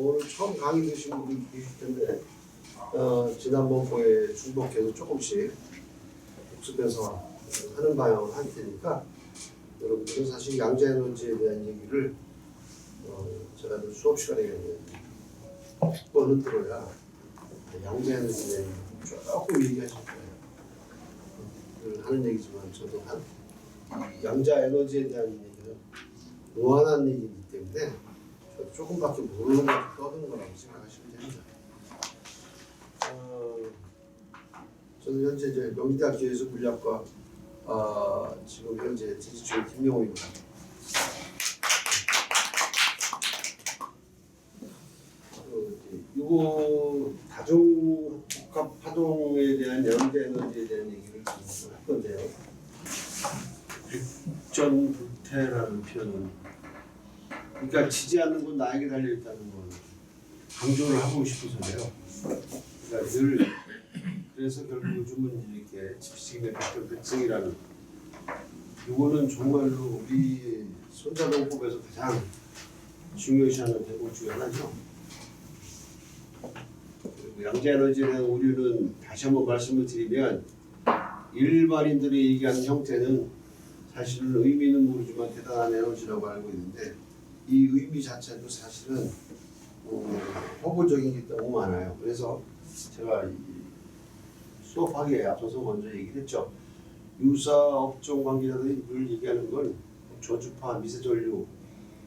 오늘 처음 강의 드신 분들이 계실 텐데 어, 지난번 거에 중복해서 조금씩 복습해서 하는 방향으로 할 테니까 여러분들은 사실 양자 에너지에 대한 얘기를 어, 제가 늘 수업 시간에 10번은 들어야 양자 에너지에 대한 얘기를 조금 얘기하실 거예요. 늘 하는 얘기지만 저도 한 양자 에너지에 대한 얘기는 무한한 얘기이기 때문에 조금밖에 모르는 것도 떠드는 거라고 생각하시면 됩니다. 어, 저는 현재 이제 명지대학교에서 물리학과 어, 지금 현재 지지출 김영호입니다. 그 이제 이거 다중 복합 파동에 대한 양자 에너지에 대한 얘기를 좀할 건데요. 백전 불태라는 표현은 그러니까 지지 않는 건 나에게 달려 있다는 걸 강조를 하고 싶어서요. 그러니까 늘 그래서 결국 요즘은 이렇게 집시직의 백전 백승이라는 이거는 정말로 우리 손자병법에서 가장 중요시하는 대목 중에 하나죠. 그리고 양자에너지에 대한 오류는 다시 한번 말씀을 드리면 일반인들이 얘기하는 형태는 사실은 의미는 모르지만 대단한 에너지라고 알고 있는데 이 의미 자체도 사실은 어, 허구적인 게 너무 많아요. 그래서 제가 이 수업하기에 앞서서 먼저 얘기를 했죠. 유사 업종 관계자들이 늘 얘기하는 건 저주파 미세전류,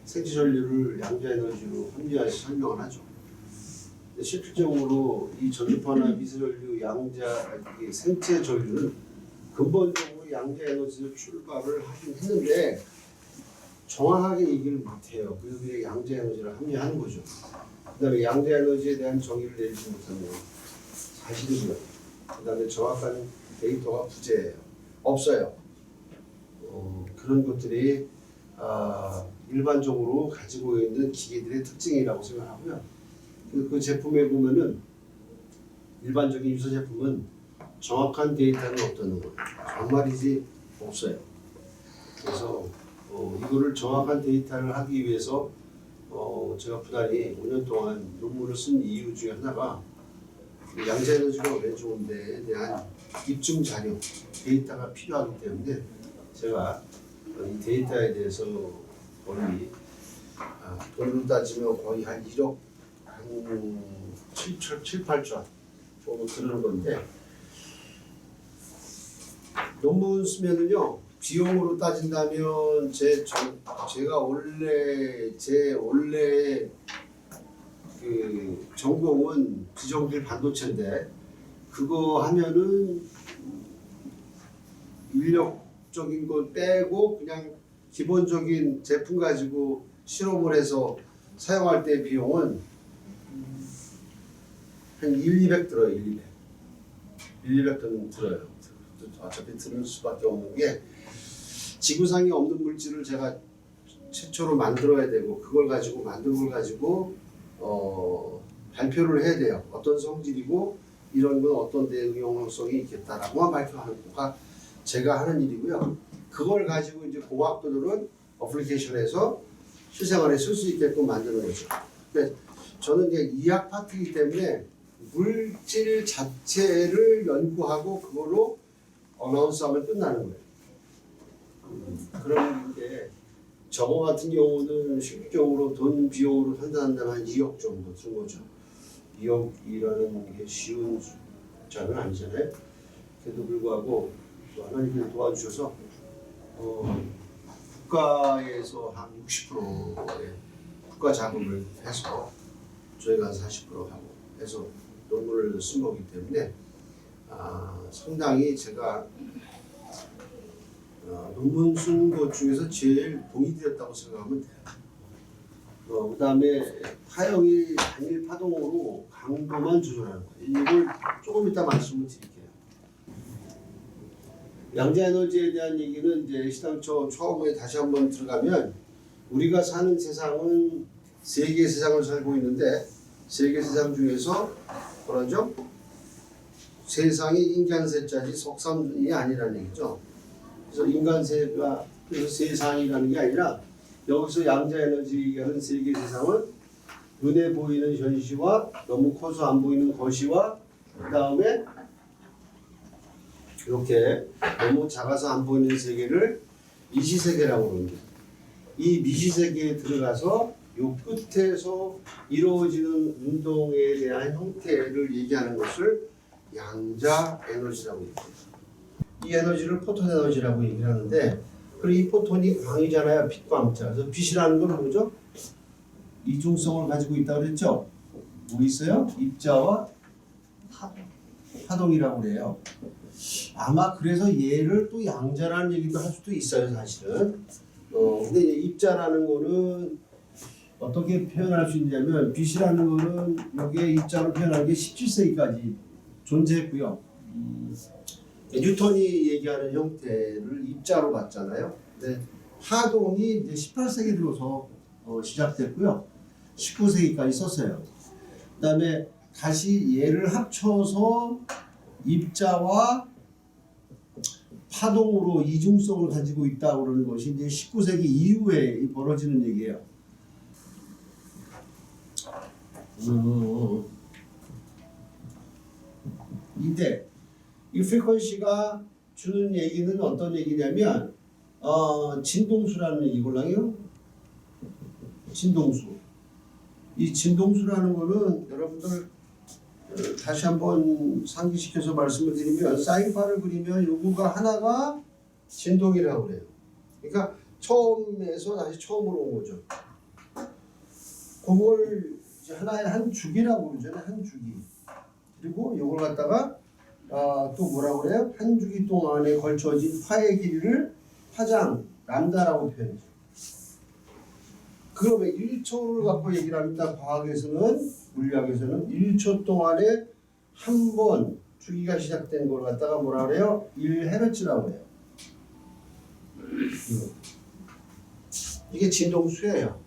생체전류를 양자에너지로 합리화해서 설명을 하죠. 실질적으로 이 전주파나 미세전류, 양자, 이 생체전류는 근본적으로 양자에너지로 출발을 하긴 했는데 정확하게 얘기를 못해요. 그래서 그게 양자 에너지를 합리화하는 거죠. 그 다음에 양자 에너지에 대한 정의를 내리지 못하는 건 사실이고요. 그 다음에 정확한 데이터가 부재예요. 없어요. 어, 그런 것들이 아, 일반적으로 가지고 있는 기계들의 특징이라고 생각하고요. 그, 그 제품에 보면은 일반적인 유사 제품은 정확한 데이터는 없다는 거예요. 정말이지 없어요. 그래서 어, 이거를 정확한 데이터를 하기 위해서 어, 제가 부단히 5년 동안 논문을 쓴 이유 중에 하나가 그 양자에너지가 왜 좋은데에 대한 입증 자료, 데이터가 필요하기 때문에 제가 이 데이터에 대해서 거의 아, 돈으로 따지면 거의 한 1억 한 7천, 7, 8천 정도 드는 건데 논문 쓰면은요 비용으로 따진다면 제 전, 제가 원래 제 원래 그 전공은 비정밀 반도체인데 그거 하면은 인력적인 거 빼고 그냥 기본적인 제품 가지고 실험을 해서 사용할 때 비용은 한 1, 200 들어요, 1, 200. 1, 200은 들어요. 어차피 들을 수밖에 없는 게 지구상에 없는 물질을 제가 최초로 만들어야 되고 그걸 가지고 만든 걸 가지고 어, 발표를 해야 돼요. 어떤 성질이고 이런 건 어떤 대응용성이 있겠다라고만 발표하는 거가 제가 하는 일이고요. 그걸 가지고 이제 공학도들은 어플리케이션에서 실생활에 쓸 수 있게끔 만드는 거죠. 그러니까 저는 이제 이학 파트이기 때문에 물질 자체를 연구하고 그걸로 어나운스하면 끝나는 거예요. 음, 그런 게 저거 같은 경우는 실질적으로 돈 비용으로 판단한다면 한 2억 정도 든 거죠. 2억이라는 게 쉬운 숫자는 아니잖아요. 그래도 불구하고 또 하나님이 도와주셔서 어, 국가에서 한 60%의 국가 자금을 해서 저희가 한 40% 하고 해서 논문을 쓴 거기 때문에 아, 상당히 제가 어, 논문 쓴 것 중에서 제일 동의 되었다고 생각하면 돼요. 어, 그 다음에 파형이 단일 파동으로 강도만 조절하는 거예요. 이걸 조금 이따 말씀을 드릴게요. 양자 에너지에 대한 얘기는 이제 시당초 처음에 다시 한번 들어가면 우리가 사는 세상은 세계 세상을 살고 있는데 세계 세상 중에서 뭐라죠? 세상이 인간세자지 속삼이 아니라는 얘기죠. 그래서 인간 세가 그래서 세상이라는 게 아니라 여기서 양자 에너지 얘기하는 세계 세상은 눈에 보이는 현시와 너무 커서 안 보이는 거시와 그 다음에 이렇게 너무 작아서 안 보이는 세계를 미시세계라고 합니다. 이 미시세계에 들어가서 요 끝에서 이루어지는 운동에 대한 형태를 얘기하는 것을 양자 에너지라고 얘기해요. 이 에너지를 포톤 에너지라고 얘기를 하는데 그리고 이 포톤이 광이잖아요. 빛과 암자. 그래서 빛이라는 건 뭐죠? 이중성을 가지고 있다고 그랬죠? 뭐 있어요? 입자와 파동이라고 그래요. 아마 그래서 얘를 또 양자라는 얘기도 할 수도 있어요, 사실은. 어, 근데 이제 입자라는 거는 어떻게 표현할 수 있냐면 빛이라는 거는 여기에 입자로 표현하는 게 17세기까지 존재했고요. 음, 뉴턴이 얘기하는 형태를 입자로 봤잖아요. 근데 파동이 이제 18세기 들어서 어, 시작됐고요. 19세기까지 썼어요. 그 다음에 다시 얘를 합쳐서 입자와 파동으로 이중성을 가지고 있다고 그러는 것이 이제 19세기 이후에 벌어지는 얘기예요. 음. 이때 이 프리퀀시가 주는 얘기는 어떤 얘기냐면 어, 진동수라는 얘기걸랑요. 진동수. 이 진동수라는 거는 여러분들 어, 다시 한번 상기시켜서 말씀을 드리면 사인파를 그리면 요거가 하나가 진동이라고 그래요. 그러니까 처음에서 다시 처음으로 온 거죠. 그걸 하나의 한 주기라고 그러잖아요. 한 주기. 그리고 요걸 갖다가 아, 또 뭐라고 그래요? 한 주기 동안에 걸쳐진 파의 길이를 파장, 람다라고 표현해요. 그러면 1초를 갖고 얘기를 합니다. 과학에서는, 물리학에서는 1초 동안에 한 번 주기가 시작된 걸 갖다가 뭐라 그래요? 1헤르츠라고 해요. 이게 진동수예요.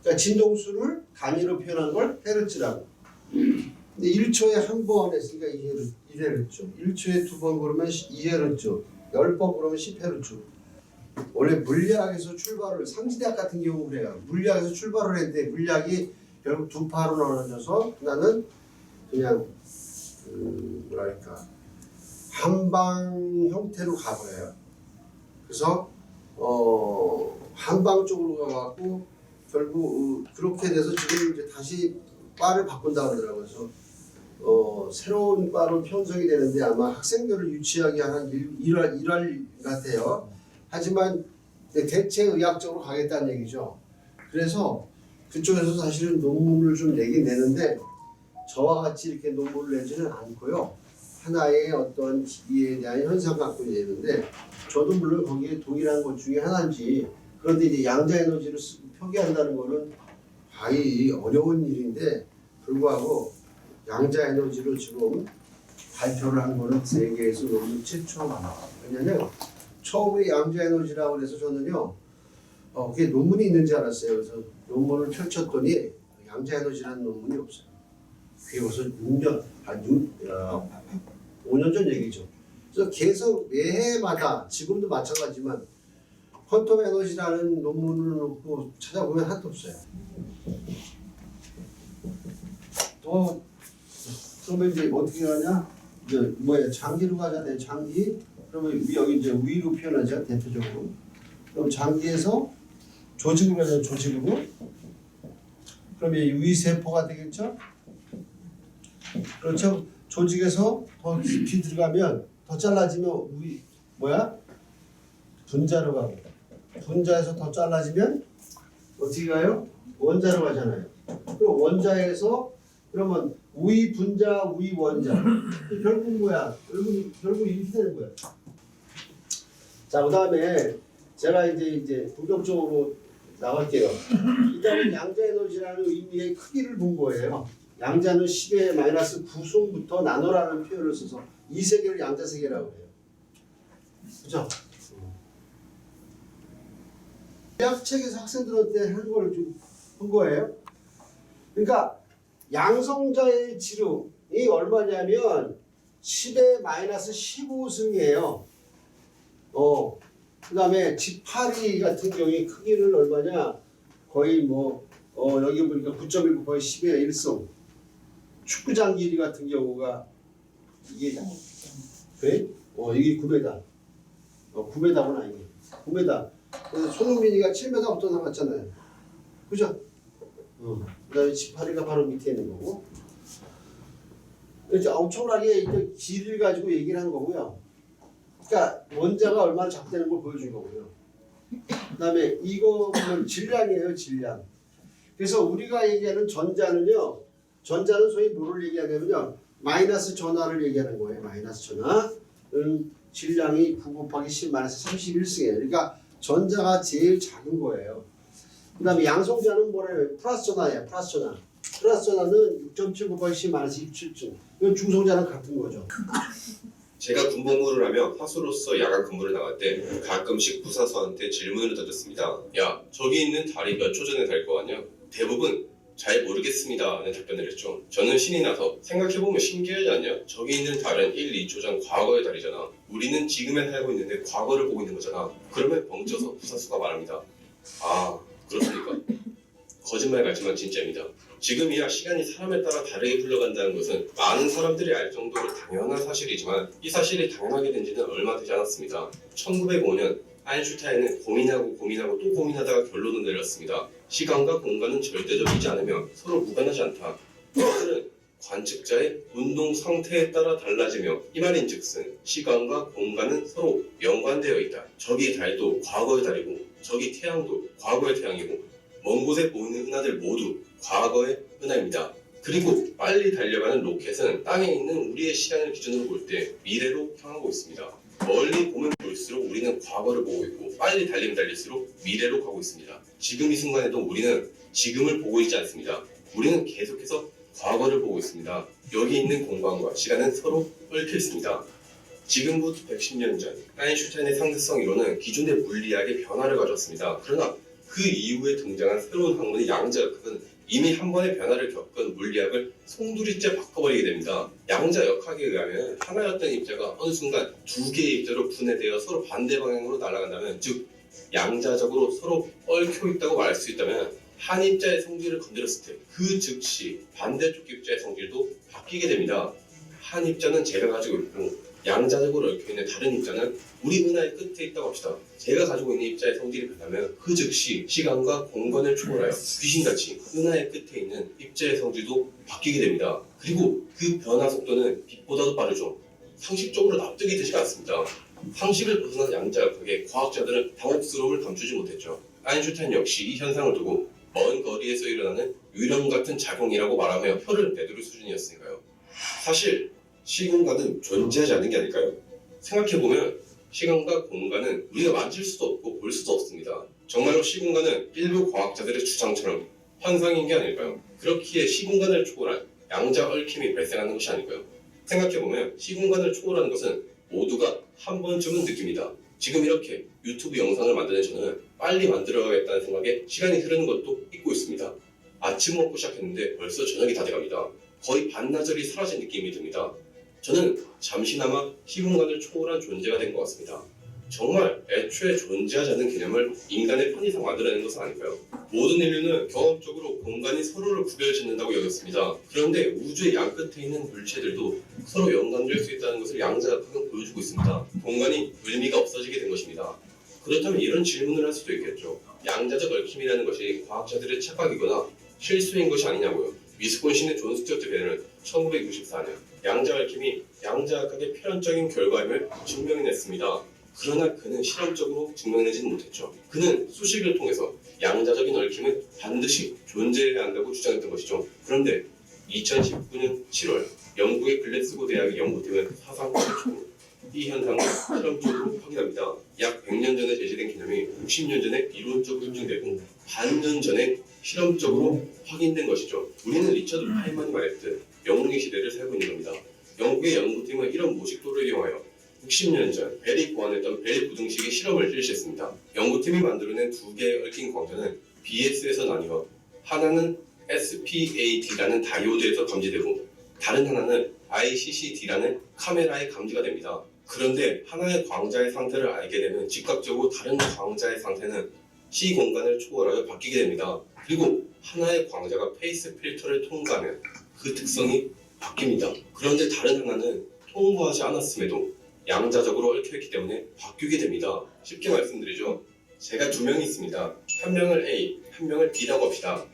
그러니까 진동수를 단위로 표현한 걸 헤르츠라고. 근데 1초에 한 번 했으니까 2헤르츠, 1헤르츠. 1초에 두번 그러면 2헤르츠. 10번 그러면 10헤르츠. 원래 물리학에서 출발을 상지대학 같은 경우 그래요. 물리학에서 출발을 했는데 물리학이 결국 두 파로 나눠져서 하나는 그냥 그 뭐랄까 한방 형태로 가버려요. 그래서 어 한방 쪽으로 가갖고 결국 어, 그렇게 돼서 지금 이제 다시 바를 바꾼다 그러더라고요. 어 새로운 바로 편성이 되는데 아마 학생들을 유치하게 하는 일, 일할 일할 같아요. 하지만 대체 의학적으로 가겠다는 얘기죠. 그래서 그쪽에서 사실은 논문을 좀 내긴 내는데 저와 같이 이렇게 논문을 내지는 않고요. 하나의 어떤 이에 대한 현상 갖고 내는데 저도 물론 거기에 동일한 것 중에 하나인지 그런데 이제 양자 에너지를 쓰- 표기한다는 거는 과히 어려운 일인데 불구하고 양자 에너지로 지금 발표를 한 거는 세계에서 논문 최초입니다. 왜냐면 처음에 양자 에너지라고 그래서 저는요, 어, 그게 논문이 있는지 알았어요. 그래서 논문을 펼쳤더니 양자 에너지라는 논문이 없어요. 그게 벌써 6년, 한 6, 어, 5년 전 얘기죠. 그래서 계속 매해마다 지금도 마찬가지지만 퀀텀 에너지라는 논문을 놓고 찾아보면 하나도 없어요. 또 그러면 이제 어떻게 하냐? 이제 뭐야 장기로 가잖아요. 장기. 그러면 위- 여기 이제 위로 표현하죠 대표적으로. 그럼 장기에서 조직으로 가잖아요. 조직으로. 그러면 이 위세포가 되겠죠? 그렇죠. 조직에서 더 깊이 들어가면 더 잘라지면 위 뭐야? 분자로 가고 분자에서 더 잘라지면 어떻게 가요? 원자로 가잖아요. 그럼 원자에서 그러면 우위 분자 우위 원자 결국 뭐야? 결국 결국 이렇게 되는 거야. 자 그다음에 제가 이제 이제 본격적으로 나갈게요. 일단은 양자 에너지라는 의미의 크기를 본 거예요. 양자는 10의 마이너스 9승부터 나눠라는 표현을 써서 이 세계를 양자 세계라고 해요. 그죠? 대학 책에서 학생들한테 한걸좀한 거예요. 그러니까 양성자의 지름이 얼마냐면 10의 마이너스 15승이에요. 어, 그 다음에 18이 같은 경우에 크기는 얼마냐? 거의 뭐 어 여기 보니까 9.19 거의 10의 1승. 축구장 길이 같은 경우가 이게 그래? 어 이게 9m. 어 9m구나 이게. 9m. 그래서 손흥민이가 7m부터 나갔잖아요. 그죠? 어. 그다음에 18위가 바로 밑에 있는 거고. 이제 엄청나게 길이를 가지고 얘기를 한 거고요. 그러니까 원자가 얼마나 작다는 걸 보여준 거고요. 그다음에 이거 보면 질량이에요, 질량. 그래서 우리가 얘기하는 전자는요, 전자는 소위 뭐를 얘기하냐면요, 마이너스 전하를 얘기하는 거예요. 마이너스 전하. 음, 질량이 9 곱하기 10 마이너스 31승이에요. 그러니까 전자가 제일 작은 거예요. 그 다음에 양성자는 뭐래요? 플러스 전하예요. 플러스 전하. 플러스 전하는 6.7 곱하기 10 마이너스 27중. 이건 중성자랑 같은 거죠. 제가 군복무를 하며 하수로서 야간 근무를 나갈 때 가끔씩 부사수한테 질문을 던졌습니다. 야, 저기 있는 달이 몇 초 전에 달거 같냐? 대부분 잘 모르겠습니다 는 답변을 했죠. 저는 신이 나서 생각해보면 신기하지 않냐? 저기 있는 달은 1, 2초 전 과거의 달이잖아. 우리는 지금에 살고 있는데 과거를 보고 있는 거잖아. 그러면 벙쪄서 부사수가 말합니다. 아, 그렇습니까? 거짓말 같지만 진짜입니다. 지금이야 시간이 사람에 따라 다르게 흘러간다는 것은 많은 사람들이 알 정도로 당연한 사실이지만 이 사실이 당연하게 된 지는 얼마 되지 않았습니다. 1905년 아인슈타인은 고민하고 고민하고 또 고민하다가 결론을 내렸습니다. 시간과 공간은 절대적이지 않으며 서로 무관하지 않다. 이것들은 관측자의 운동 상태에 따라 달라지며 이 말인즉슨 시간과 공간은 서로 연관되어 있다. 저기 달도 과거의 달이고 저기 태양도 과거의 태양이고 먼 곳에 보이는 은하들 모두 과거의 은하입니다. 그리고 빨리 달려가는 로켓은 땅에 있는 우리의 시간을 기준으로 볼 때 미래로 향하고 있습니다. 멀리 보면 볼수록 우리는 과거를 보고 있고 빨리 달리면 달릴수록 미래로 가고 있습니다. 지금 이 순간에도 우리는 지금을 보고 있지 않습니다. 우리는 계속해서 과거를 보고 있습니다. 여기 있는 공간과 시간은 서로 얽혀 있습니다. 지금부터 110년 전 아인슈타인의 상대성 이론은 기존의 물리학의 변화를 가져왔습니다. 그러나 그 이후에 등장한 새로운 학문의 양자역학은 이미 한 번의 변화를 겪은 물리학을 송두리째 바꿔버리게 됩니다. 양자역학에 의하면 하나였던 입자가 어느 순간 두 개의 입자로 분해되어 서로 반대 방향으로 날아간다면 즉 양자적으로 서로 얽혀 있다고 말할 수 있다면 한 입자의 성질을 건드렸을 때 그 즉시 반대쪽 입자의 성질도 바뀌게 됩니다. 한 입자는 제가 가지고 있고 양자적으로 얽혀 있는 다른 입자는 우리 은하의 끝에 있다고 합시다. 제가 가지고 있는 입자의 성질이 변하면 그 즉시 시간과 공간을 초월하여 귀신같이 은하의 끝에 있는 입자의 성질도 바뀌게 됩니다. 그리고 그 변화 속도는 빛보다도 빠르죠. 상식적으로 납득이 되지 않습니다. 상식을 벗어난 양자 역학에 과학자들은 당혹스러움을 감추지 못했죠. 아인슈타인 역시 이 현상을 두고 먼 거리에서 일어나는 유령 같은 작용이라고 말하며 혀를 내두를 수준이었으니까요. 사실 시공간은 존재하지 않는 게 아닐까요? 생각해보면 시간과 공간은 우리가 만질 수도 없고 볼 수도 없습니다. 정말로 시공간은 일부 과학자들의 주장처럼 환상인 게 아닐까요? 그렇기에 시공간을 초월한 양자 얽힘이 발생하는 것이 아닐까요? 생각해보면 시공간을 초월하는 것은 모두가 한 번쯤은 느낍니다. 지금 이렇게 유튜브 영상을 만드는 저는 빨리 만들어야겠다는 생각에 시간이 흐르는 것도 잊고 있습니다. 아침 먹고 시작했는데 벌써 저녁이 다 돼갑니다. 거의 반나절이 사라진 느낌이 듭니다. 저는 잠시나마 시공간을 초월한 존재가 된 것 같습니다. 정말 애초에 존재하지 않는 개념을 인간의 편의상 만들어낸 것은 아닐까요? 모든 인류는 경험적으로 공간이 서로를 구별짓는다고 여겼습니다. 그런데 우주의 양 끝에 있는 물체들도 서로 연관될 수 있다는 것을 양자역학은 보여주고 있습니다. 공간이 의미가 없어지게 된 것입니다. 그렇다면 이런 질문을 할 수도 있겠죠. 양자적 얽힘이라는 것이 과학자들의 착각이거나 실수인 것이 아니냐고요. 위스콘신의 존 스튜어트 벨은 1964년 양자 얽힘이 양자역학의 필연적인 결과임을 증명해냈습니다. 그러나 그는 실험적으로 증명내지는 못했죠. 그는 수식을 통해서 양자적인 얽힘은 반드시 존재해야 한다고 주장했던 것이죠. 그런데 2019년 7월 영국의 글래스고 대학의 연구팀은 사상 최초로 이 현상을 실험적으로 확인합니다. 약 100년 전에 제시된 개념이 60년 전에 이론적으로 입증되고 반년 전에 실험적으로 확인된 것이죠. 우리는 리처드 파이만이 말했듯 영웅의 시대를 살고 있는 겁니다. 영국의 연구팀은 이런 모식도를 이용하여 60년 전 벨이 고안했던 벨 부등식의 실험을 실시했습니다. 연구팀이 만들어낸 두 개의 얽힌 광전은 BS에서 나뉘어 하나는 SPAD라는 다이오드에서 감지되고 다른 하나는 ICCD라는 카메라에 감지가 됩니다. 그런데 하나의 광자의 상태를 알게 되면 즉각적으로 다른 광자의 상태는 시 공간을 초월하여 바뀌게 됩니다. 그리고 하나의 광자가 페이스 필터를 통과하면 그 특성이 바뀝니다. 그런데 다른 하나는 통과하지 않았음에도 양자적으로 얽혀있기 때문에 바뀌게 됩니다. 쉽게 말씀드리죠. 제가 두 명이 있습니다. 한 명을 A, 한 명을 B라고 합시다.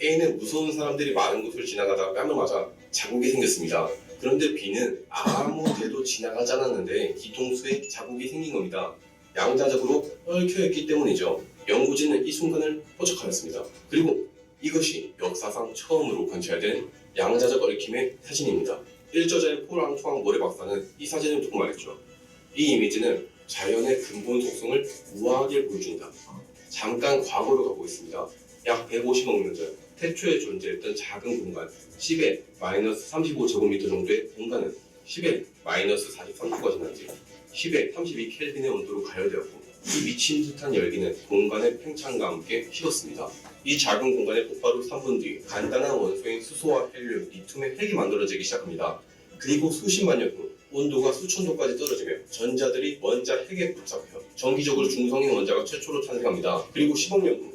A는 무서운 사람들이 많은 곳을 지나가다가 뺨을 맞아 자국이 생겼습니다. 그런데 B는 아무 데도 지나가지 않았는데 뒤통수에 자국이 생긴 겁니다. 양자적으로 얽혀있기 때문이죠. 연구진은 이 순간을 포착하였습니다. 그리고 이것이 역사상 처음으로 관찰된 양자적 얽힘의 사진입니다. 일저자의 폴 앙투앙 모레 박사는 이 사진을 두고 말했죠. 이 이미지는 자연의 근본 속성을 우아하게 보여준다. 잠깐 과거로 가고 있습니다. 약 150억 년 전 태초에 존재했던 작은 공간 10의 마이너스 35제곱미터 정도의 공간은 10의 마이너스 43도가 지난 뒤 10의 32 켈빈의 온도로 가열되었고 이 미친 듯한 열기는 공간의 팽창과 함께 식었습니다. 이 작은 공간의 폭발 후 3분 뒤 간단한 원소인 수소와 헬륨, 리튬의 핵이 만들어지기 시작합니다. 그리고 수십만 년 후 온도가 수천 도까지 떨어지며 전자들이 원자 핵에 붙잡혀 정기적으로 중성인 원자가 최초로 탄생합니다. 그리고 10억 년 후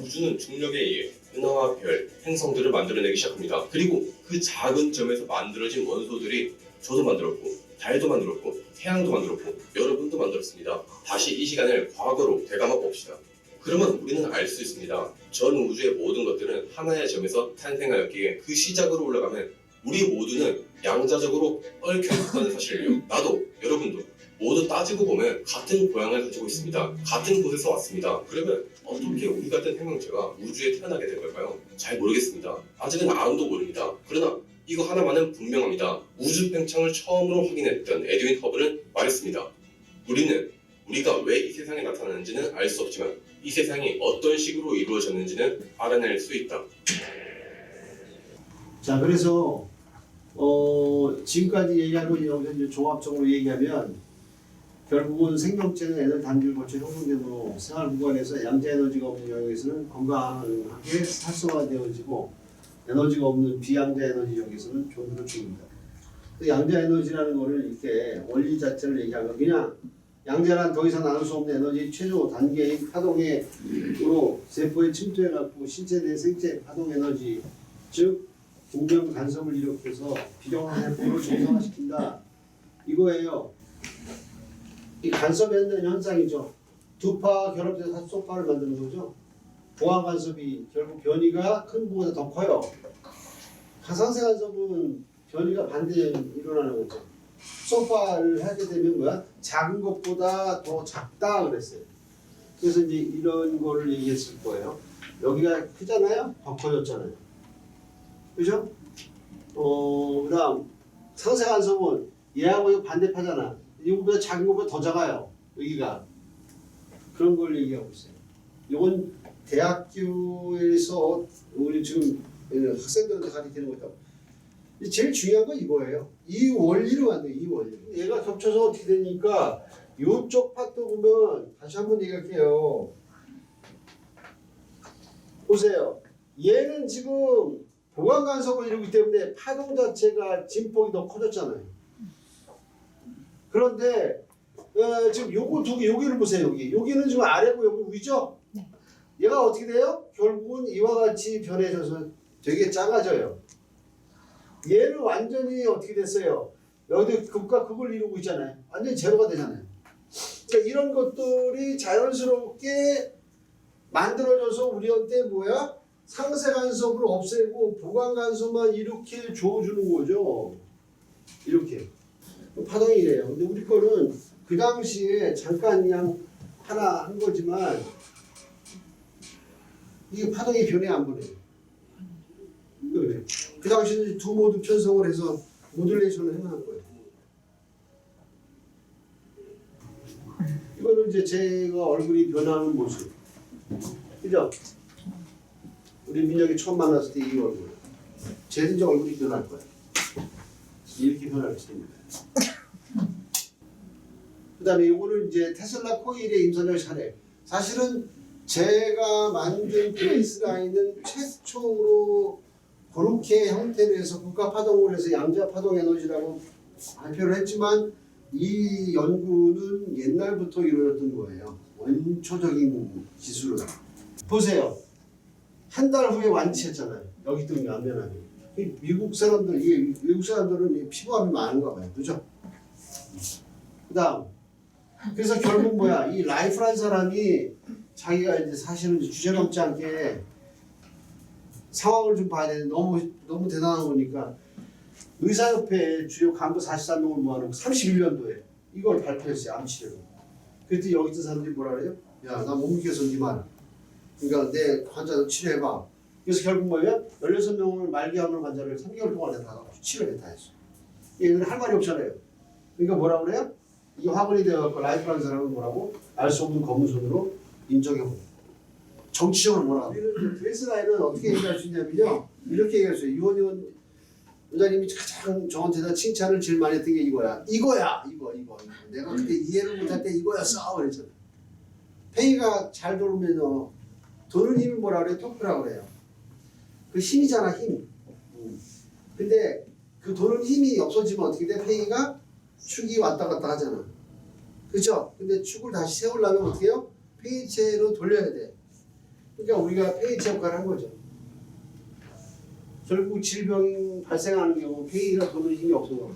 우주는 중력에 의해 은하와 별, 행성들을 만들어내기 시작합니다. 그리고 그 작은 점에서 만들어진 원소들이 저도 만들었고 달도 만들었고 태양도 만들었고 여러분도 만들었습니다. 다시 이 시간을 과거로 되감아 봅시다. 그러면 우리는 알 수 있습니다. 전 우주의 모든 것들은 하나의 점에서 탄생하였기에 그 시작으로 올라가면 우리 모두는 양자적으로 얽혀 있다는 사실을요. 나도 여러분도 모두 따지고 보면 같은 고향을 가지고 있습니다. 같은 곳에서 왔습니다. 그러면 어떻게 우리 같은 생명체가 우주에 태어나게 된 걸까요? 잘 모르겠습니다. 아직은 아무도 모릅니다. 그러나 이거 하나만은 분명합니다. 우주 팽창을 처음으로 확인했던 에드윈 허블은 말했습니다. 우리는 우리가 왜 이 세상에 나타나는지는 알 수 없지만 이 세상이 어떤 식으로 이루어졌는지는 알아낼 수 있다. 자 그래서 어, 지금까지 얘기한 거 여기서 이제 종합적으로 얘기하면 결국은 생명체는 에너지 단위를 거쳐 형성되므로 생활 구간에서 양자 에너지가 없는 영역에서는 건강하게 활성화되어지고 에너지가 없는 비양자 에너지 영역에서는 존재를 줍니다. 그 양자 에너지라는 거를 이렇게 원리 자체를 얘기하면 그냥 양자란 더 이상 나눌 수 없는 에너지 최초 단계인 파동으로 세포에 침투해 갖고 신체 내 생체 파동 에너지 즉 공명 간섭을 일으켜서 비정한 세포를 정상화시킨다 이거예요. 이 간섭에는 현상이죠. 두파 결합돼서 합소파를 만드는 거죠. 보완 간섭이 결국 변이가 큰 부분보다 더 커요. 가상세 간섭은 변이가 반대 일어나는 거죠. 소파를 하게 되면 뭐야? 작은 것보다 더 작다 그랬어요. 그래서 이제 이런 거를 얘기했을 거예요. 여기가 크잖아요? 더 커졌잖아요. 그죠? 어, 그 다음 상세 간섭은 얘하고 반대파잖아. 이거보다 작은 것보다 더 작아요. 여기가. 그런 걸 얘기하고 있어요. 이건 대학교에서 우리 지금 학생들한테 가르치는 거죠. 제일 중요한 건 이거예요. 이 원리를 만든 이 원리. 얘가 겹쳐서 어떻게 되니까 이쪽 파트 보면 다시 한번 얘기할게요. 보세요. 얘는 지금 보강 간섭을 이루기 때문에 파동 자체가 진폭이 더 커졌잖아요. 그런데 어, 지금 요거 두 개, 여기를 보세요. 여기 여기는 지금 아래고 여기 위죠? 네. 얘가 어떻게 돼요? 결국은 이와 같이 변해져서 되게 작아져요. 얘는 완전히 어떻게 됐어요? 여기 극과 극을 이루고 있잖아요. 완전히 제로가 되잖아요. 그러니까 이런 것들이 자연스럽게 만들어져서 우리한테 뭐야? 상세 간섭을 없애고 보강 간섭만 이렇게 줘주는 거죠. 이렇게. 파동이 이래요. 근데 우리 거는 그 당시에 잠깐 그냥 하나 한 거지만 이게 파동이 변해 안 변해. 그래. 그 당시에 두 모두 편성을 해서 모듈레이션을 해놓은 거예요. 이거는 이제 제가 얼굴이 변하는 모습. 그죠? 우리 민혁이 처음 만났을 때 이 얼굴. 쟤는 이제 얼굴이 변할 거야. 이렇게 변할 겁니다. 그 다음에 이거는 이제 테슬라 코일의 임선열 사례. 사실은 제가 만든 베이스라인은 최초로 그렇게 형태로 해서 국가 파동을 해서 양자 파동 에너지라고 발표를 했지만 이 연구는 옛날부터 이루어졌던 거예요. 원초적인 기술을 보세요. 한 달 후에 완치했잖아요. 여기 등이 안면하면. 이 미국 사람들, 이게 외국 사람들은 이 피부암이 많은가 봐요. 그죠? 그 다음. 그래서 결국 뭐야. 이 라이프란 사람이 자기가 이제 사실은 주제 넘지 않게 상황을 좀 봐야 되는데 너무, 너무 대단한 거니까 의사협회 주요 간부 43명을 모아놓고 31년도에 이걸 발표했어요. 암치료로. 그때 여기 있던 사람들이 뭐라 그래요? 야, 나 못 믿겠어, 니 말. 그러니까 내 환자를 치료해봐. 그래서 결국 뭐예요? 16명을 말기암으로 환자를 3개월 동안에 다 치료를 다 했어. 얘는 할 말이 없잖아요. 그러니까 뭐라 그래요? 이게 확인이 되어갖고 라이프라는 사람은 뭐라고? 알 수 없는 검문손으로 인정해보고. 정치적으로 뭐라 우리는 드레스라인은 어떻게 얘기할 수 있냐면요. 이렇게 얘기했어요. 유원 의원 원장님이 가장 저한테 칭찬을 제일 많이 했던 게 이거야. 이거야. 이거 이거. 이거. 내가 그때 이해를 못할 때 이거였어. 그랬잖아. 페이가 잘 돌면요. 도는 힘이 뭐라 그래? 토크라고 그래요. 그 힘이잖아 힘. 음. 근데 그 도는 힘이 없어지면 어떻게 돼? 페이가 축이 왔다 갔다 하잖아. 그죠? 근데 축을 다시 세우려면 어떻게 해요? 페이체로 돌려야 돼. 그러니까 우리가 페이체 역할을 한 거죠. 결국 질병 발생하는 경우 페이가 도는 힘이 없어서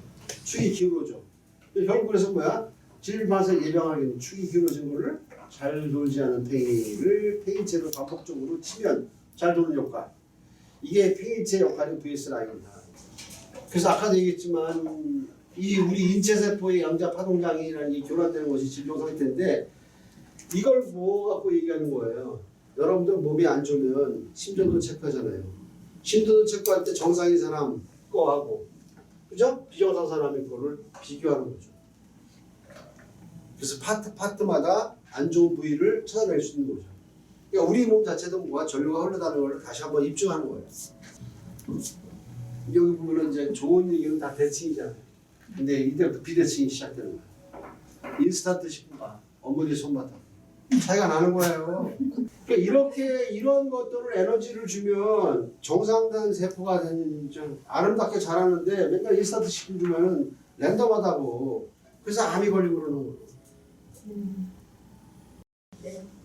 축이 기울어져. 결국 그래서 뭐야? 질병 발생 예방하기 위해 축이 기울어진 거를 잘 돌지 않은 페이를 페이체로 반복적으로 치면 잘 도는 효과. 이게 페이체 역할이 VS 라인이다. 그래서 아까도 얘기했지만 이 우리 인체 세포의 양자 파동장애라는 이 교란되는 것이 질병 상태인데 이걸 뭐 갖고 얘기하는 거예요. 여러분들 몸이 안 좋으면 심전도 체크하잖아요. 심전도 체크할 때 정상인 사람 거 하고 그죠? 비정상 사람의 거를 비교하는 거죠. 그래서 파트 파트마다 안 좋은 부위를 찾아낼 수 있는 거죠. 그러니까 우리 몸 자체도 뭐가 전류가 흘러다는 걸 다시 한번 입증하는 거예요. 여기 보면은 이제 좋은 얘기는 다 대칭이잖아요. 근데 이때부터 비대칭이 시작되는 거예요. 인스턴트 식품과 어머니 손바닥 차이가 나는 거예요. 그러니까 이렇게 이런 것들을 에너지를 주면 정상된 세포가 좀 아름답게 자라는데 맨날 식품 주면은 랜덤하다고 그래서 암이 걸리고 그러는 거예요.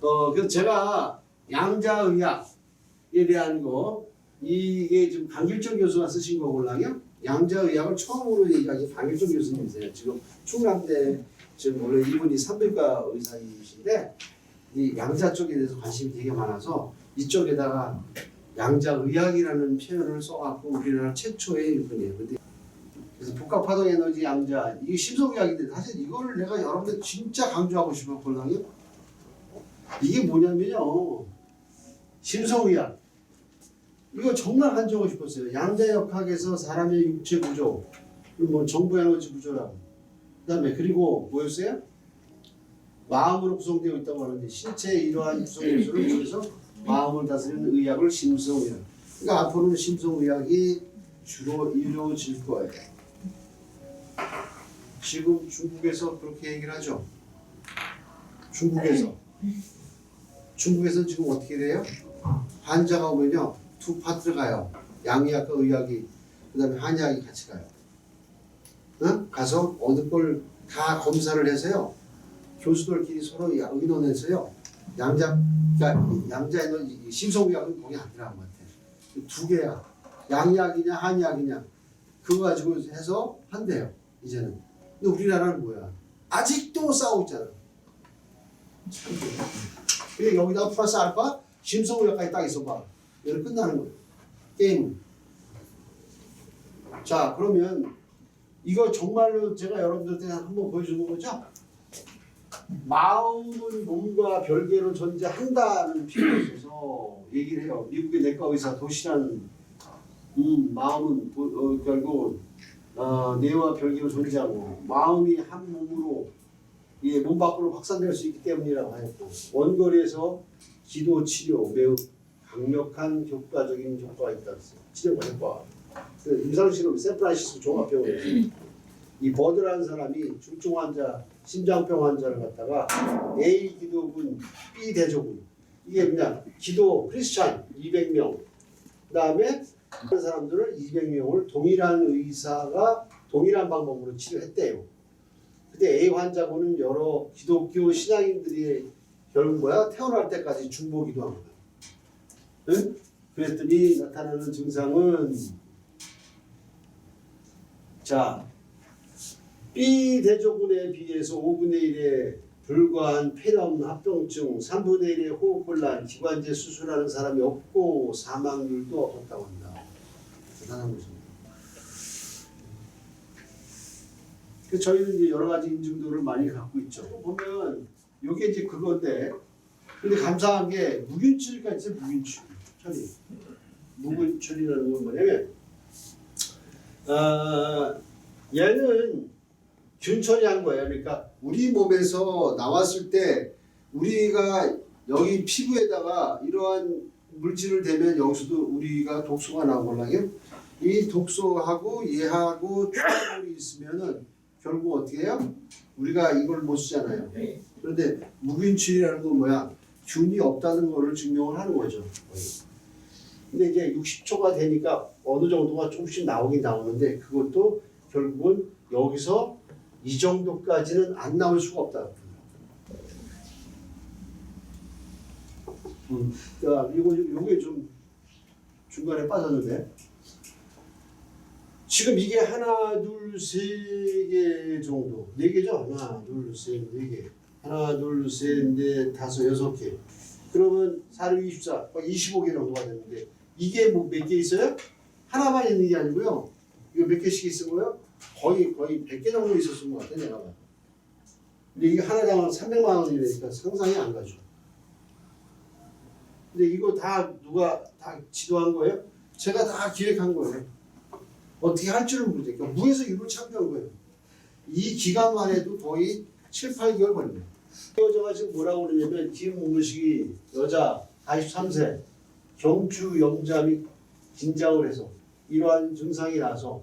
어, 그래서 제가 양자의학에 대한 거 이게 지금 강길정 교수가 쓰신 거걸랑요 양자의학을 처음으로 얘기한 게 강길정 교수님이세요. 지금 충남대 지금 원래 이분이 산부인과 의사이신데 이 양자 쪽에 대해서 관심이 되게 많아서 이쪽에다가 양자 의학이라는 표현을 써갖고 우리나라 최초의 분이에요. 근데 그래서 복합파동 에너지 양자 이게 심성의학인데 사실 이거를 내가 여러분들 진짜 강조하고 싶어 볼랑요 이게 뭐냐면요. 심성의학. 이거 정말 간주하고 싶었어요. 양자역학에서 사람의 육체 구조, 뭐 정보 에너지 구조라고. 그다음에 그리고 뭐였어요? 마음으로 구성되어 있다고 하는데 신체의 이러한 구성 요소를 통해서 마음을 다스리는 의학을 심성의학. 그러니까 앞으로는 심성의학이 주로 이루어질 거예요. 지금 중국에서 그렇게 얘기를 하죠. 중국에서. 중국에서 지금 어떻게 돼요? 환자가 오면요 두 파트를 가요. 양의학과 의학이 그 다음에 한의학이 같이 가요. 응? 가서 어느 걸 다 검사를 해서요. 교수들끼리 서로 야- 의논해서요. 양자 그러니까 양자 에너지 심성의학은 거기 안 들어간 것 같아. 두 개야. 양의학이냐 한의학이냐 그거 가지고 해서 한대요. 이제는. 근데 우리나라는 뭐야? 아직도 싸우고 있잖아. 참. 근데 여기다 플러스 알파 심성의학까지 딱 있어봐. 얘는 끝나는 거예요. 게임. 자 그러면 이거 정말로 제가 여러분들한테 한번 보여주는 거죠? 마음은 몸과 별개로 존재한다는 있어서 얘기를 해요. 미국의 내과 의사 도시라는 음, 마음은 도- 어, 결국 어, 뇌와 별개로 존재하고 마음이 한 몸으로 예, 몸 밖으로 확산될 수 있기 때문이라고 하였고 원거리에서 기도 치료 매우 강력한 효과적인 효과가 있다. 치료가 효과. 그 임상실험 샌프란시스코 종합병원에서 이 버드라는 사람이 중증 환자, 심장병 환자를 갖다가 A 기도군, B 대조군 이게 그냥 기도 크리스찬 200명 그다음에 다른 사람들을 200명을 동일한 의사가 동일한 방법으로 치료했대요. 근데 A 환자군은 여러 기독교 신앙인들이 결국 뭐야? 태어날 때까지 중보 기도 한 거야. 응? 그랬더니 나타나는 증상은 자 B 대조군에 비해서 5분의 1에 불과한 폐렴 합병증, 3분의 1의 호흡곤란, 기관지 수술하는 사람이 없고 사망률도 없었다고 합니다. 대단한 것입니다. 그 저희는 이제 여러 가지 인증도를 많이 갖고 있죠. 보면 이게 이제 그건데, 근데 감사한 게 무균출까지. 무균출 처리. 무균출이라는 건 뭐냐면, 아 얘는 균 처리한 거예요. 그러니까 우리 몸에서 나왔을 때 우리가 여기 피부에다가 이러한 물질을 대면 여기서도 우리가 독소가 나오거든요. 이 독소하고 얘하고 추가물이 있으면은 결국 어떻게 해요? 우리가 이걸 못 쓰잖아요. 그런데 무균출이라는 건 뭐야? 균이 없다는 거를 증명을 하는 거죠. 근데 이제 60초가 되니까 어느 정도가 조금씩 나오긴 나오는데 그것도 결국은 여기서 이 정도까지는 안 나올 수가 없다. 음, 야, 이거 요게 좀 중간에 빠졌는데 지금 이게 하나, 둘, 세 개 정도 네 개죠? 하나, 둘, 셋, 네 개. 하나, 둘, 셋, 넷, 다섯, 여섯 개. 그러면 4, 6, 24, 25개 정도가 되는데 이게 뭐 몇 개 있어요? 하나만 있는 게 아니고요. 이거 몇 개씩 있은 거예요? 거의 거의 100개 정도 있었을 것 같아 내가 봐도. 근데 이게 하나당 300만 원이니까 상상이 안 가죠. 근데 이거 다 누가 다 지도한 거예요? 제가 다 기획한 거예요. 어떻게 할 줄을 모르죠. 그러니까 무에서 유를 창조한 거예요. 이 기간만 해도 거의 7, 8개월 걸려요. 이 여자가 지금 뭐라고 그러냐면 김문식이 여자 43세 경추 염자 및 긴장을 해서 이러한 증상이 나서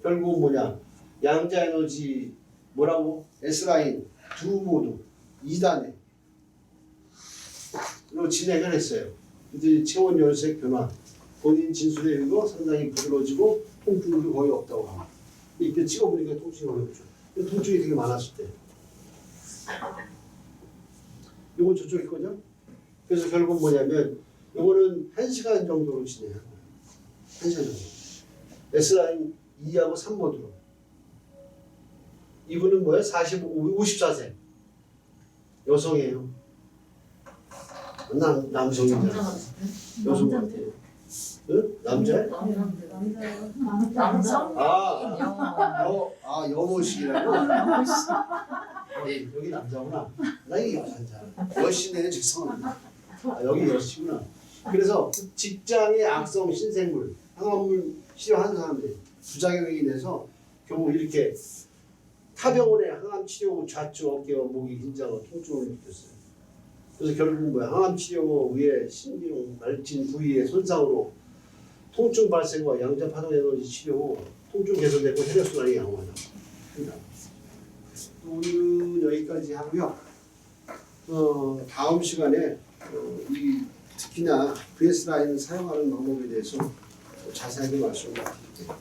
결국은 뭐냐 양자 에너지 뭐라고 S라인 두 모두 2단에 로 진행을 했어요. 그때 체온 열색 변화 본인 진술에 의거 상당히 부드러워지고 통증도 거의 없다고 합니다. 이렇게 찍어보니까 통증이 어렵죠. 통증이 되게 많았을 때. 이건 저쪽에 있거든요. 그래서 결국 뭐냐면 이거는 1시간 정도로 진행한 거예요. 1시간 정도. S라인 2하고 3모드로. 이분은 뭐예요? 45, 54세. 여성이에요. 남, 남성이잖아. 여성 같아요. 응? 남자? 남자? 아. 여, 아, 여모식이라고? 어, 여기 남자구나. 나 이게 여자잖아. 여신의 직성합니다. 아, 여기 여시구나. 그래서 직장의 악성 신생물, 항암물 치료하는 사람들이 부작용이 인해서 결국 이렇게 타병원에 항암 치료 좌측 어깨와 목이 긴장과 통증을 느꼈어요. 그래서 결국은 뭐야? 항암 치료 후에 신경 말진 부위의 손상으로 통증 발생과 양자 파동 에너지 치료 후 통증 개선되고 혈액 순환이 양호하다. 오늘은 여기까지 하고요. 어, 다음 시간에 어, 이 특히나 VS 라인을 사용하는 방법에 대해서 자세하게 말씀을 드릴게요.